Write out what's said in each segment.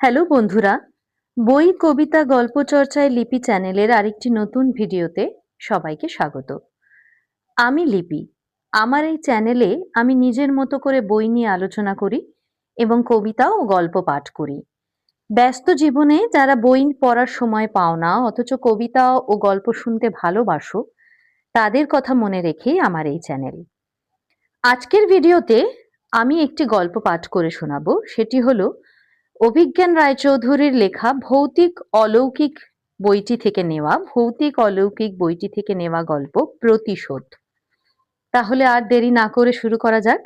Hello বন্ধুরা, বই, কবিতা, গল্প চর্চায় লিপি চ্যানেলের আরেকটি নতুন ভিডিওতে সবাইকে স্বাগত। আমি লিপি। আমার এই চ্যানেলে আমি নিজের মতো করে বই নিয়ে আলোচনা করি এবং কবিতা ও গল্প পাঠ করি। ব্যস্ত জীবনে যারা বই পড়ার সময় পাও না, অথচ কবিতা ও গল্প শুনতে ভালোবাসো, তাদের কথা মনে রেখেই আমার এই চ্যানেল। আজকের ভিডিওতে আমি একটি গল্প পাঠ করে শোনাবো, সেটি হলো অভিজ্ঞান রায়চৌধুরীর লেখা ভৌতিক অলৌকিক বইটি থেকে নেওয়া, ভৌতিক অলৌকিক বইটি থেকে নেওয়া গল্প প্রতিশোধ। তাহলে আর দেরি না করে শুরু করা যাক।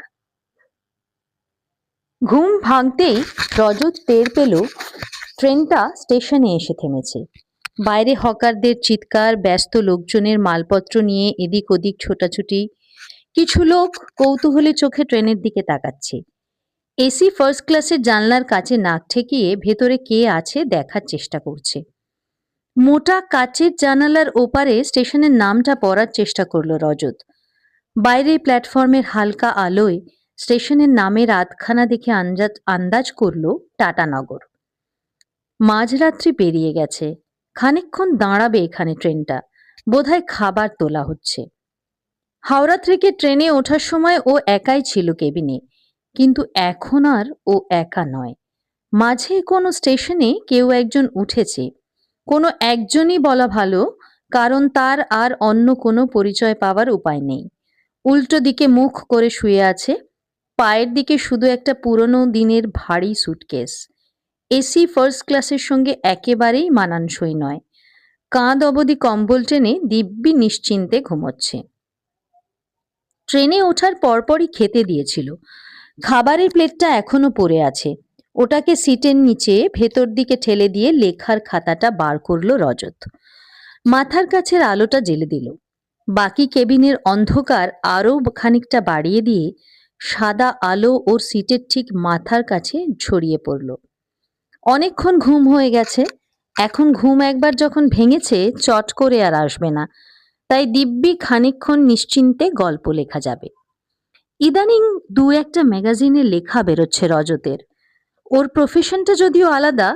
ঘুম ভাঙতেই রজত টের পেল, ট্রেনটা স্টেশনে এসে থেমেছে। বাইরে হকারদের চিৎকার, ব্যস্ত লোকজনের মালপত্র নিয়ে এদিক ওদিক ছোটাছুটি। কিছু লোক কৌতূহলী চোখে ট্রেনের দিকে তাকাচ্ছে। এসি ফার্স্ট ক্লাসের জানলার কাছে নাক ঠেকিয়ে ভেতরে কে আছে দেখার চেষ্টা করছে। মোটা কাচের জানালার ওপারে স্টেশনের নামটা পড়ার চেষ্টা করল রজত। বাইরে প্ল্যাটফর্মের হালকা আলোয় স্টেশনের নামের আধখানা দেখে আন্দাজ আন্দাজ করল টাটানগর মাঝরাত্রি পেরিয়ে গেছে। খানিকক্ষণ দাঁড়াবে এখানে ট্রেনটা। বোধহয় খাবার তোলা হচ্ছে। হাওড়া থেকে ট্রেনে ওঠার সময় ও একাই ছিল কেবিনে। কিন্তু এখন আর ও একা নয়। মাঝে কোনো স্টেশনে কেউ একজন উঠেছে। কোনো একজনই বলা ভালো, কারণ তার আর অন্য কোনো পরিচয় পাওয়ার উপায় নেই। উল্টো দিকে মুখ করে শুয়ে আছে, পায়ের দিকে শুধু একটা পুরনো দিনের ভারী সুটকেস। এসি ফার্স্ট ক্লাসের সঙ্গে একেবারেই মানানসই নয়। কাঁধ অবধি কম্বল টেনে দিব্যি নিশ্চিন্তে ঘুমোচ্ছে। ট্রেনে ওঠার পরপরই খেতে দিয়েছিল। খাবারের প্লেটটা এখনও পড়ে আছে। ওটাকে সিটের নিচে ভেতর দিকে ঠেলে দিয়ে লেখার খাতাটা বার করল রজত। মাথার কাছের আলোটা জেলে দিল। বাকি কেবিনের অন্ধকার আরও খানিকটা বাড়িয়ে দিয়ে সাদা আলো ওর সিটের ঠিক মাথার কাছে ছড়িয়ে পড়ল। অনেকক্ষণ ঘুম হয়ে গেছে। এখন ঘুম একবার যখন ভেঙেছে, চট করে আর আসবে না। তাই দিব্যি খানিকক্ষণ নিশ্চিন্তে গল্প লেখা যাবে। ইদানিং দু একটা ম্যাগাজিনে লেখা বেরোচ্ছে রজতের। ওর প্রফেশনটা যদিও আলাদা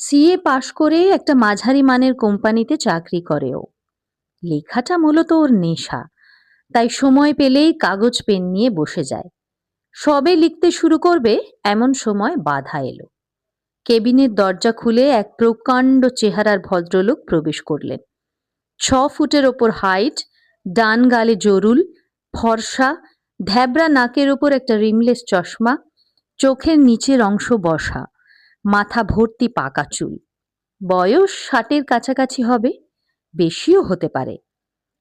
সিএ পাশ করে একটা মাঝারি মানের কোম্পানিতে চাকরি করে ও লেখাটা মূলত ওর নেশা, তাই সময় পেলেই কাগজ, পেন নিয়ে বসে যায়। সবে লিখতে শুরু করবে, এমন সময় বাধা এলো। কেবিনের দরজা খুলে এক প্রকাণ্ড চেহারার ভদ্রলোক প্রবেশ করলেন। ছ ফুটের ওপর হাইট, ডান গালে জরুল, ফর্সা ধ্যাবরা নাকের ওপর একটা রিমলেস চশমা, চোখের নিচের অংশ বসা, মাথা ভর্তি পাকা চুল। বয়স ষাটের কাছাকাছি হবে, বেশিও হতে পারে।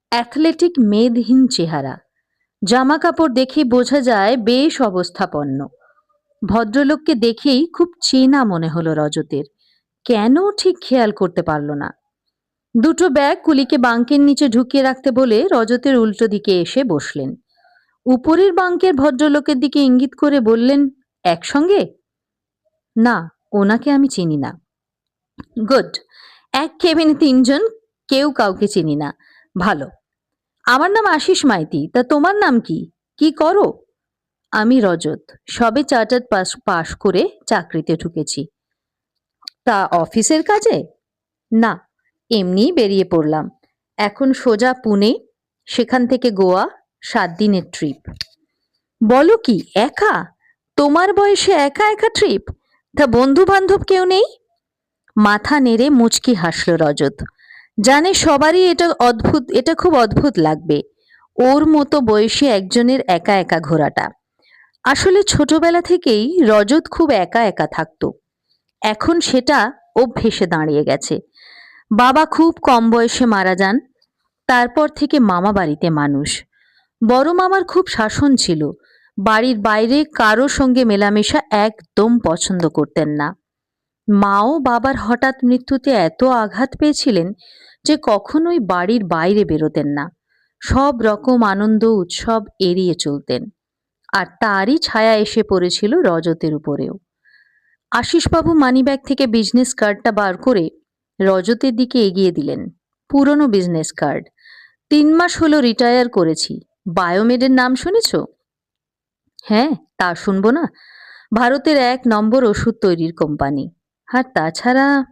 অ্যাথলেটিক মেদহীন চেহারা। জামা কাপড় দেখে বোঝা যায় বেশ অবস্থাপন্ন। ভদ্রলোককে দেখেই খুব চেনা মনে হলো রজতের। কেন ঠিক খেয়াল করতে পারল না। দুটো ব্যাগ কুলিকে বাঙ্কের নিচে ঢুকিয়ে রাখতে বলে রজতের উল্টো দিকে এসে বসলেন। উপরের বাঙ্কের ভদ্রলোকের দিকে ইঙ্গিত করে বললেন, একসঙ্গে? না, ওনাকে আমি চিনি না। গুড। এক কেবিনে তিনজন, কেউ কাউকে চিনি না। ভালো। আমার নাম আশিস মাইতি, তা তোমার নাম কি? কি করো? আমি রজত। সবে চার্টার্ড পাস, পাশ করে চাকরিতে ঢুকেছি। তা অফিসের কাজে? না, এমনিই বেরিয়ে পড়লাম। এখন সোজা পুনে, সেখান থেকে গোয়া সাত দিনের ট্রিপ বলো কি, একা? তোমার বয়সে একা একা ট্রিপ তা বন্ধু বান্ধব কেউ নেই? মাথা নেড়ে মুচকি হাসল রজত। জানে সবারই এটা অদ্ভুত, এটা খুব অদ্ভুত লাগবে। ওর মতো বয়সে একজনের একা একা ঘোরাটা। আসলে ছোটবেলা থেকেই রজত খুব একা একা থাকতো। এখন সেটা অভ্যেসে দাঁড়িয়ে গেছে। বাবা খুব কম বয়সে মারা যান, তারপর থেকে মামা বাড়িতে মানুষ। বড় মামার খুব শাসন ছিল। বাড়ির বাইরে কারও সঙ্গে মেলামেশা একদম পছন্দ করতেন না। মাও বাবার হঠাৎ মৃত্যুতে এত আঘাত পেয়েছিলেন যে কখনোই বাড়ির বাইরে বেরোতেন না। সব রকম আনন্দ, উৎসব এড়িয়ে চলতেন। আর তারই ছায়া এসে পড়েছিল রজতের উপরেও। আশিসবাবু মানিব্যাগ থেকে বিজনেস কার্ডটা বার করে রজতের দিকে এগিয়ে দিলেন। পুরনো বিজনেস কার্ড তিন মাস হলো রিটায়ার করেছি। বায়োমেডের নাম শুনেছ? হ্যাঁ তা শুনব না। ভারতের এক নম্বর ওষুধ তৈরির কোম্পানি। আর তাছাড়া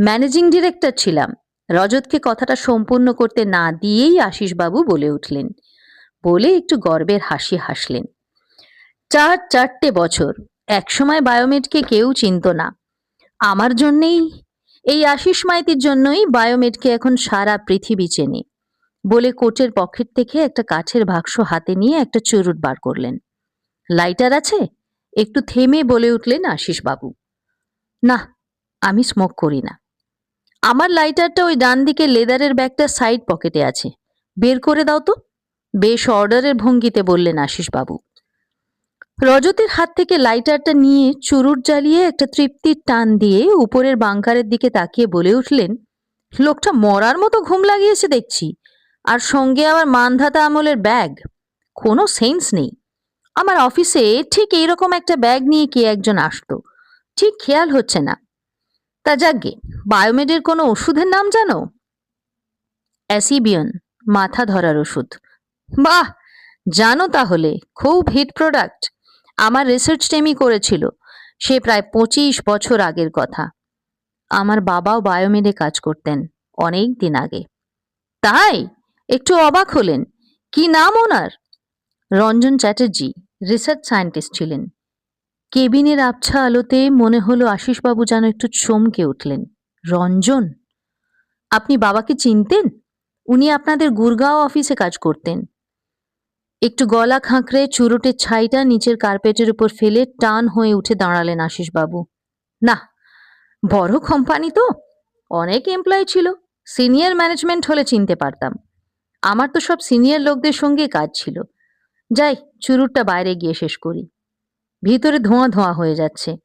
ম্যানেজিং ডিরেক্টর ছিলাম। রজতকে কথাটা সম্পূর্ণ করতে না দিয়েই আশিসবাবু বলে উঠলেন। বলে একটু গর্বের হাসি হাসলেন। চার চারটে বছর, একসময় বায়োমেডকে কেউ চিনত না। আমার জন্যেই, এই আশিস মাইতির জন্যই বায়োমেডকে এখন সারা পৃথিবী চেনে। বলে কোটের পকেট থেকে একটা কাঠের বাক্স হাতে নিয়ে একটা চুরুট বার করলেন। লাইটার আছে? একটু থেমে বলে উঠলেন আশিস বাবু। না, আমি স্মোক করি না। আমার লাইটারটা ওই ডান দিকে লেদারের ব্যাগটা সাইড পকেটে আছে। বের করে দাও তো। বেশ অর্ডারের ভঙ্গিতে বললেন আশিস বাবু। রজতের হাত থেকে লাইটারটা নিয়ে চুরুট জ্বালিয়ে একটা তৃপ্তির টান দিয়ে উপরের বাংকারের দিকে তাকিয়ে বলে উঠলেন, লোকটা মরার মতো ঘুম লাগিয়েছে দেখছি। আর সঙ্গে আবার মানধাতা আমলের ব্যাগ। কোনো সেন্স নেই। আমার অফিসে ঠিক এইরকম একটা ব্যাগ নিয়ে কে একজন আসতো ঠিক খেয়াল হচ্ছে না। তা যাকগে বায়োমেডের কোনো ওষুধের নাম জানো? অ্যাসিবিয়ন, মাথা ধরার ওষুধ। বাহ! জানো তাহলে, খুব হিট প্রোডাক্ট আমার রিসার্চ টেমই করেছিল। সে প্রায় পঁচিশ বছর আগের কথা। আমার বাবাও বায়োমেডে কাজ করতেন, অনেক দিন আগে। তাই? একটু অবাক হলেন। কি নাম ওনার? রঞ্জন চ্যাটার্জি, রিসার্চ সায়েন্টিস্ট ছিলেন। কেবিনের আবছা আলোতে মনে হলো আশিসবাবু যেন একটু চমকে উঠলেন। রঞ্জন, আপনি বাবাকে চিনতেন? উনি আপনাদের গুরগাঁও অফিসে কাজ করতেন। একটু গলা খাঁকড়ে চুরুটের ছাইটা নিচের কার্পেটের উপর ফেলে টান হয়ে উঠে দাঁড়ালেন আশিসবাবু। না, বড় কোম্পানি তো। অনেক এমপ্লয় ছিল। সিনিয়র ম্যানেজমেন্ট হলে চিনতে পারতাম। আমার তো সব সিনিয়র লোকদের সঙ্গে কাজ ছিল। যাই, চুরুটটা বাইরে গিয়ে শেষ করি। ভিতরে ধোঁয়া ধোঁয়া হয়ে যাচ্ছে।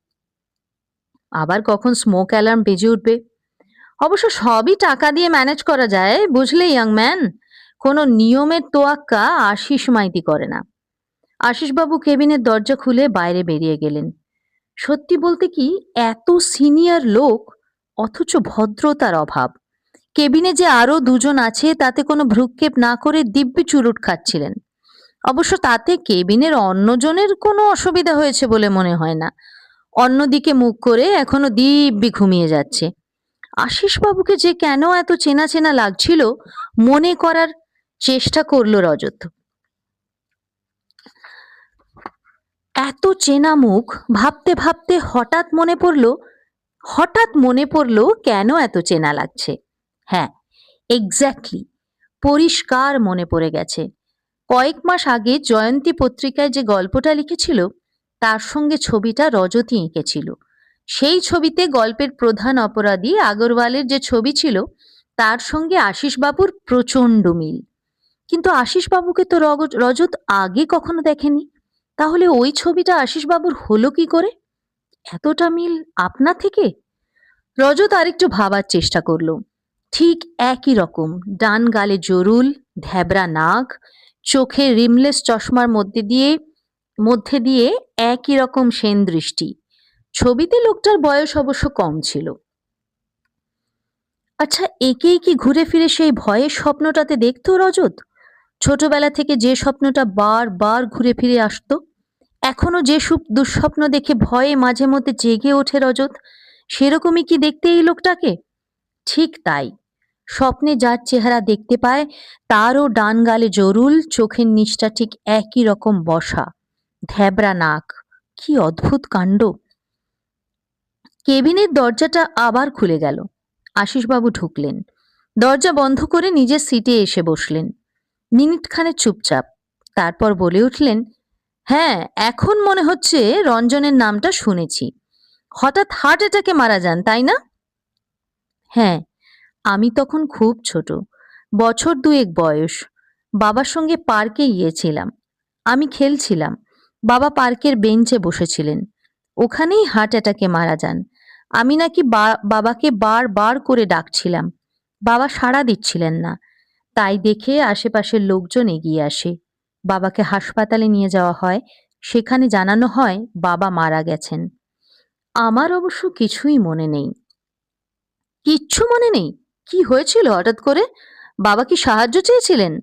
আবার কখন স্মোক অ্যালার্ম বেজে উঠবে? অবশ্য সবই টাকা দিয়ে ম্যানেজ করা যায়, বুঝলে ইয়াং ম্যান কোনো নিয়মের তোয়াক্কা আশিস মাইতি করে না। আশিসবাবু কেবিনের দরজা খুলে বাইরে বেরিয়ে গেলেন। সত্যি বলতে কি, এত সিনিয়র লোক, অথচ ভদ্রতার অভাব। কেবিনে যে আরও দুজন আছে, তাতে কোনো ভ্রুক্ষেপ না করে দিব্যি চুরুট খাচ্ছিলেন। অবশ্য তাতে কেবিনের অন্যজনের কোনো অসুবিধা হয়েছে বলে মনে হয় না। অন্যদিকে মুখ করে এখনও দিব্যি ঘুমিয়ে যাচ্ছে। আশিসবাবুকে যে কেন এত চেনা চেনা লাগছিল, মনে করার চেষ্টা করল রজত। এত চেনা মুখ, ভাবতে ভাবতে হঠাৎ মনে পড়ল, হঠাৎ মনে পড়ল কেন এত চেনা লাগছে। হ্যাঁ এক্স্যাক্টলি পরিষ্কার মনে পড়ে গেছে। কয়েক মাস আগে জয়ন্তী পত্রিকায় যে গল্পটা লিখেছিল, তার সঙ্গে ছবিটা রজতই এঁকেছিল। সেই ছবিতে গল্পের প্রধান অপরাধী আগরওয়ালের যে ছবি ছিল, তার সঙ্গে আশিসবাবুর প্রচণ্ড মিল। কিন্তু আশিসবাবুকে তো রজত আগে কখনো দেখেনি। তাহলে ওই ছবিটা আশিসবাবুর হলো কি করে? এতটা মিল আপনা থেকে? রজত আরেকটু ভাবার চেষ্টা করল। ঠিক একই রকম। ডান গালে জরুল ধ্যাবরা নাক চোখে রিমলেস চশমার মধ্যে দিয়ে মধ্যে দিয়ে একই রকম সেন দৃষ্টি। ছবিতে লোকটার বয়স অবশ্য কম ছিল। আচ্ছা একেই কি ঘুরে ফিরে সেই ভয়ের স্বপ্নটাতে দেখতো রজত? ছোটবেলা থেকে যে স্বপ্নটা বার বার ঘুরে ফিরে আসতো, এখনও যে দুঃস্বপ্ন দেখে ভয়ে মাঝে মধ্যে জেগে ওঠে রজত, সেরকমই কি দেখতে এই লোকটাকে? ঠিক তাই। স্বপ্নে যার চেহারা দেখতে পায়, তারও ডান গালে জরুল, চোখের নিষ্ঠা ঠিক একই রকম বসা। ধ্যাবরা নাক, কি অদ্ভুত কাণ্ড। কেবিনের দরজাটা আবার খুলে গেল। আশিসবাবু ঢুকলেন। দরজা বন্ধ করে নিজের সিটে এসে বসলেন। মিনিটখানে চুপচাপ, তারপর বলে উঠলেন হ্যাঁ এখন মনে হচ্ছে রঞ্জনের নামটা শুনেছি। হঠাৎ হার্ট অ্যাটাকে মারা যান, তাই না? হ্যাঁ আমি তখন খুব ছোট, বছর দুয়েক বয়স। বাবার সঙ্গে পার্কে গিয়েছিলাম। আমি খেলছিলাম। বাবা পার্কের বেঞ্চে বসেছিলেন। ওখানেই হার্ট অ্যাটাকে মারা যান। আমি নাকি বাবাকে বার বার করে ডাকছিলাম। বাবা সাড়া দিচ্ছিলেন না। তাই দেখে আশেপাশের লোকজন এগিয়ে আসে। বাবাকে হাসপাতালে নিয়ে যাওয়া হয়। সেখানে জানানো হয় বাবা মারা গেছেন। আমার অবশ্য কিছুই মনে নেই। কিচ্ছু মনে নেই? কি হয়েছিল হঠাৎ করে? বাবা কি সাহায্য চেয়েছিলেন?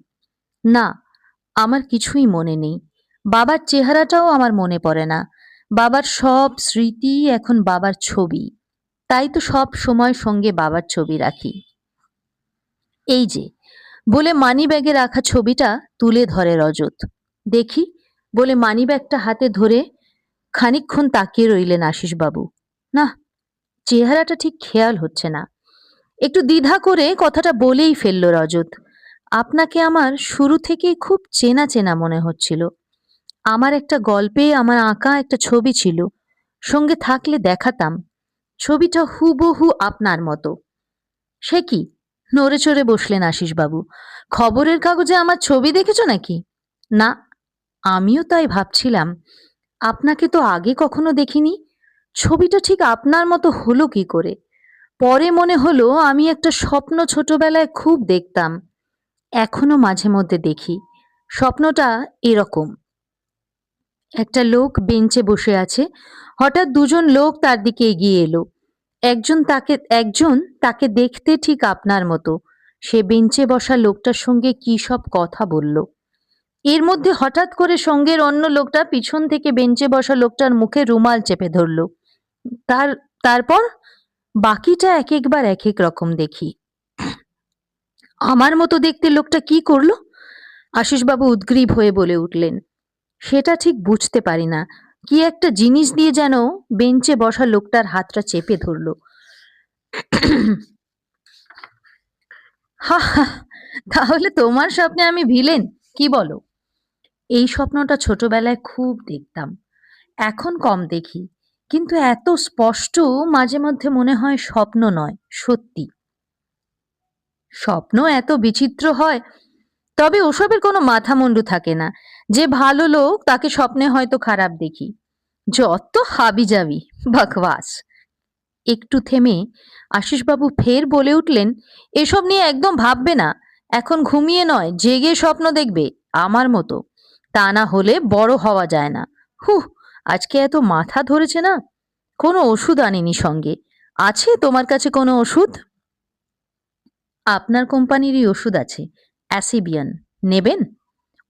না, আমার কিছুই মনে নেই। বাবার চেহারাটাও আমার মনে পড়ে না। বাবার সব স্মৃতি এখন বাবার ছবি। তাই তো সব সময় সঙ্গে বাবার ছবি রাখি। এই যে, বলে মানি ব্যাগে রাখা ছবিটা তুলে ধরে রজত। দেখি, বলে মানি ব্যাগটা হাতে ধরে খানিকক্ষণ তাকিয়ে রইলেন আশিসবাবু। না, চেহারাটা ঠিক খেয়াল হচ্ছে না। একটু দ্বিধা করে কথাটা বলেই ফেলল রজত। আপনাকে আমার শুরু থেকেই খুব চেনা চেনা মনে হচ্ছিল। আমার একটা গল্পে আমার আঁকা একটা ছবি ছিল। সঙ্গে থাকলে দেখাতাম। ছবিটা হুবহু আপনার মতো। সে কি? নড়ে চড়ে বসলেন আশিসবাবু। খবরের কাগজে আমার ছবি দেখেছ নাকি? না, আমিও তাই ভাবছিলাম। আপনাকে তো আগে কখনো দেখিনি। ছবিটা ঠিক আপনার মতো হলো কি করে? পরে মনে হলো আমি একটা স্বপ্ন ছোটবেলায় খুব দেখতাম। এখনও মাঝে মধ্যে দেখি। স্বপ্নটা এরকম। একটা লোক বেঞ্চে বসে আছে। হঠাৎ দুজন লোক তার দিকে এগিয়ে এলো। একজন তাকে একজন তাকে দেখতে ঠিক আপনার মতো। সে বেঞ্চে বসা লোকটার সঙ্গে কি সব কথা বলল। এর মধ্যে হঠাৎ করে সঙ্গের অন্য লোকটা পিছন থেকে বেঞ্চে বসা লোকটার মুখে রুমাল চেপে ধরলো। তার, তারপর? বাকিটা এক একবার এক এক রকম দেখি। আমার মতো দেখতে লোকটা কি করল? আশিসবাবু উদ্গ্রীব হয়ে বলে উঠলেন, সেটা ঠিক বুঝতে পারি না। কি একটা জিনিস দিয়ে যেন বেঞ্চে বসা লোকটার হাতটা চেপে ধরলো। হা, তাহলে তোমার স্বপ্নে আমি ভিলেন, কি বলো? এই স্বপ্নটা ছোটবেলায় খুব দেখতাম। এখন কম দেখি। কিন্তু এত স্পষ্ট মাঝে মধ্যে মনে হয় স্বপ্ন নয়, সত্যি। স্বপ্ন এত বিচিত্র হয়, তবে ওসবের কোনো মাথা মুন্ডু থাকে না। যে ভালো লোক, তাকে স্বপ্নে হয়তো খারাপ দেখি। যত হাবি যাবি বকবাস। একটু থেমে আশিসবাবু ফের বলে উঠলেন, এসব নিয়ে একদম ভাববে না। এখন ঘুমিয়ে নয়, জেগে স্বপ্ন দেখবে, আমার মতো। তা না হলে বড় হওয়া যায় না। হুহ আজকে এত মাথা ধরেছে না? কোনো ওষুধ আনিনি সঙ্গে। আছে তোমার কাছে কোনো ওষুধ? আপনার কোম্পানিরই ওষুধ আছে, অ্যাসিবিয়ান। নেবেন?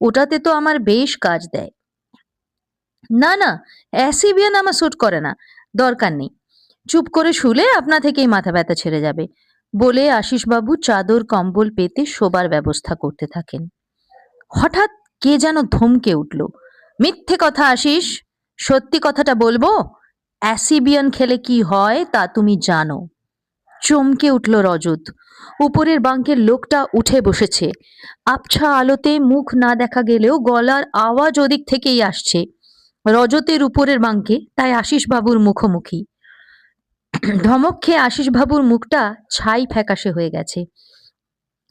ওটাতে তো আমার বেশ কাজ দেয়। না না, অ্যাসিবিয়ান আমার স্যুট করে না, দরকার নেই। চুপ করে শুলে আপনা থেকেই মাথা ব্যথা ছেড়ে যাবে। বলে আশিসবাবু চাদর, কম্বল পেতে শোবার ব্যবস্থা করতে থাকেন। হঠাৎ কে যেন ধমকে উঠল, মিথ্যে কথা আশিস! সত্যি কথাটা বলব? অ্যাসিবিয়ান খেলে কি হয় তা তুমি জানো। চমকে উঠল রজত। উপরের বাঙ্কের লোকটা উঠে বসেছে। আবছা আলোতে মুখ না দেখা গেলেও গলার আওয়াজ ওদিক থেকেই আসছে। রজতের উপরের বাঙ্কে, তাই আশিস বাবুর মুখোমুখি। ধমক খেয়ে আশিস বাবুর মুখটা ছাই ফ্যাকাশে হয়ে গেছে।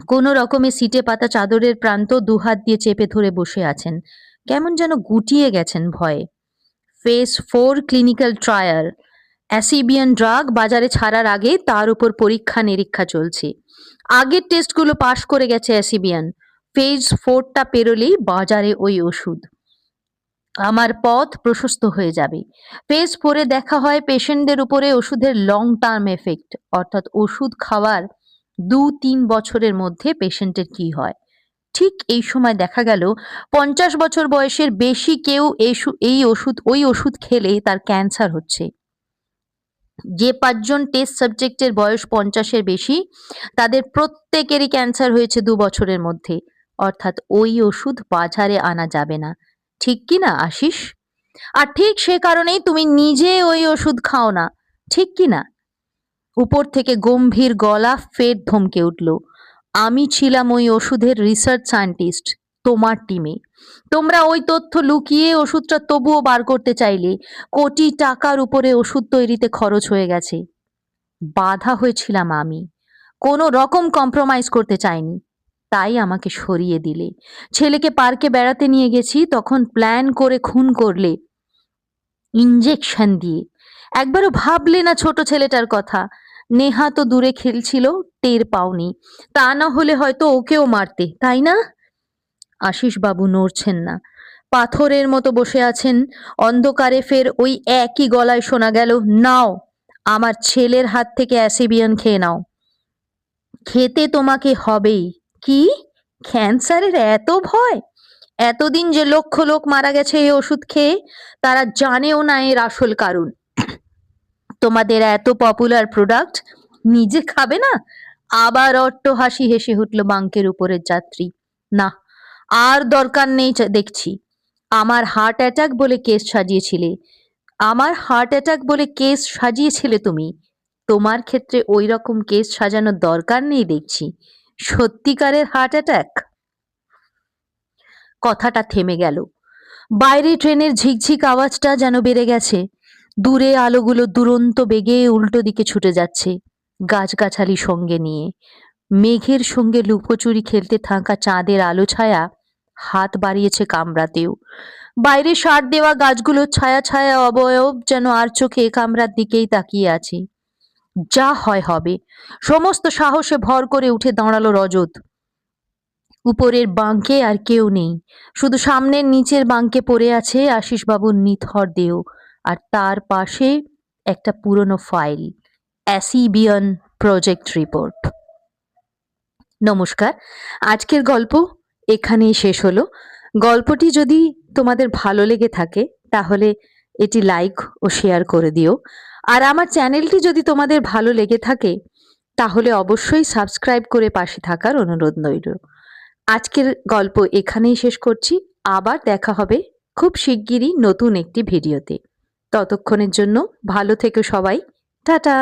কোনো রকমে সিটে পাতা চাদরের প্রান্ত দুহাত দিয়ে চেপে ধরে বসে আছেন। কেমন যেন গুটিয়ে গেছেন ভয়ে। ফেস ফোর ক্লিনিক্যাল ট্রায়াল অ্যাসিবিয়ান ড্রাগ বাজারে ছাড়ার আগে তার উপর পরীক্ষা নিরীক্ষা চলছে। আগের টেস্টগুলো পাশ করে গেছে অ্যাসিবিয়ান ফেজ ফোরটা পেরোলেই বাজারে ওই ওষুধ। আমার পথ প্রশস্ত হয়ে যাবে। ফেজ ফোরে দেখা হয় পেশেন্টদের উপরে ওষুধের লং টার্ম এফেক্ট অর্থাৎ ওষুধ খাওয়ার দু তিন বছরের মধ্যে পেশেন্টের কি হয়? ঠিক এই সময় দেখা গেল, পঞ্চাশ বছর বয়সের বেশি কেউ এই ওষুধ, ওই ওষুধ খেলে তার ক্যান্সার হচ্ছে। যে পাঁচজন টেস্ট সাবজেক্টের বয়স পঞ্চাশের বেশি, তাদের প্রত্যেকেরই ক্যান্সার হয়েছে দু বছরের মধ্যে। অর্থাৎ ওই ওষুধ বাজারে আনা যাবে না। ঠিক কি না, আশিস? আর ঠিক সে কারণেই তুমি নিজে ওই ওষুধ খাও না। ঠিক কি না? উপর থেকে গম্ভীর গলা ফের ধমকে উঠল। আমি ছিলাম ওই ওষুধের রিসার্চ সায়েন্টিস্ট তোমার টিমে তোমরা ওই তথ্য লুকিয়ে ওষুধটা তবুও বার করতে চাইলে কোটি টাকার উপরে ওষুধ তৈরিতে খরচ হয়ে গেছে। বাধা হয়েছিলাম আমি। কোনো রকম কম্প্রোমাইজ করতে চাইনি। তাই আমাকে সরিয়ে দিলে। ছেলেকে পার্কে বেড়াতে নিয়ে গেছি, তখন প্ল্যান করে খুন করলে। ইঞ্জেকশন দিয়ে। একবারও ভাবলে না ছোট ছেলেটার কথা। নেহা তো দূরে খেলছিল, টের পাওনি। তা না হলে হয়তো ওকেও মারতে, তাই না? আশিস বাবু নড়ছেন না। পাথরের মতো বসে আছেন। অন্ধকারে ফের ওই একই গলায় শোনা গেল, নাও, আমার ছেলের হাত থেকে অ্যাসিবিয়ান খেয়ে নাও। খেতে তোমাকে হবেই। কি? ক্যান্সারের এত ভয়? এতদিন যে লক্ষ লোক মারা গেছে এই ওষুধ খেয়ে, তারা জানেও না এর আসল কারণ। তোমাদের এত পপুলার প্রোডাক্ট নিজে খাবে না? আবার অট্ট হাসি হেসে উঠল বাঙ্কের উপরের যাত্রী। না, আর দরকার নেই দেখছি। আমার হার্ট অ্যাটাক বলে কেস সাজিয়েছিলে। আমার হার্ট অ্যাটাক বলে কেস সাজিয়েছিলে তুমি। তোমার ক্ষেত্রে ওই রকম কেস সাজানোর দরকার নেই, দেখছি। সত্যিকারের হার্ট অ্যাটাক কথাটা থেমে গেল। বাইরে ট্রেনের ঝিকঝিক আওয়াজটা যেন বেড়ে গেছে। দূরে আলোগুলো দুরন্ত বেগে উল্টো দিকে ছুটে যাচ্ছে গাছগাছালি সঙ্গে নিয়ে। মেঘের সঙ্গে লুকোচুরি খেলতে থাকা চাঁদের আলো ছায়া হাত বাড়িয়েছে কামড়াতেও বাইরে সার দেওয়া গাছগুলোর ছায়া ছায়া অবয়ব যেন আর চোখে কামরার দিকেই তাকিয়ে আছে। যা হয় হবে। সমস্ত সাহসে ভর করে উঠে দাঁড়াল রজত। উপরের বাঙ্কে আর কেউ নেই। শুধু সামনের নিচের বাঙ্কে পড়ে আছে আশিসবাবুর নিথর দেহ। আর তার পাশে একটা পুরনো ফাইল, অ্যাসিবিয়ন প্রজেক্ট রিপোর্ট। নমস্কার, আজকের গল্প এখানেই শেষ হলো। গল্পটি যদি তোমাদের ভালো লেগে থাকে, তাহলে এটি লাইক ও শেয়ার করে দিও। আর আমার চ্যানেলটি যদি তোমাদের ভালো লেগে থাকে, তাহলে অবশ্যই সাবস্ক্রাইব করে পাশে থাকার অনুরোধ রইল। আজকের গল্প এখানেই শেষ করছি। আবার দেখা হবে খুব শিগগিরই নতুন একটি ভিডিওতে। ততক্ষণের জন্য ভালো থেকো সবাই। টাটা!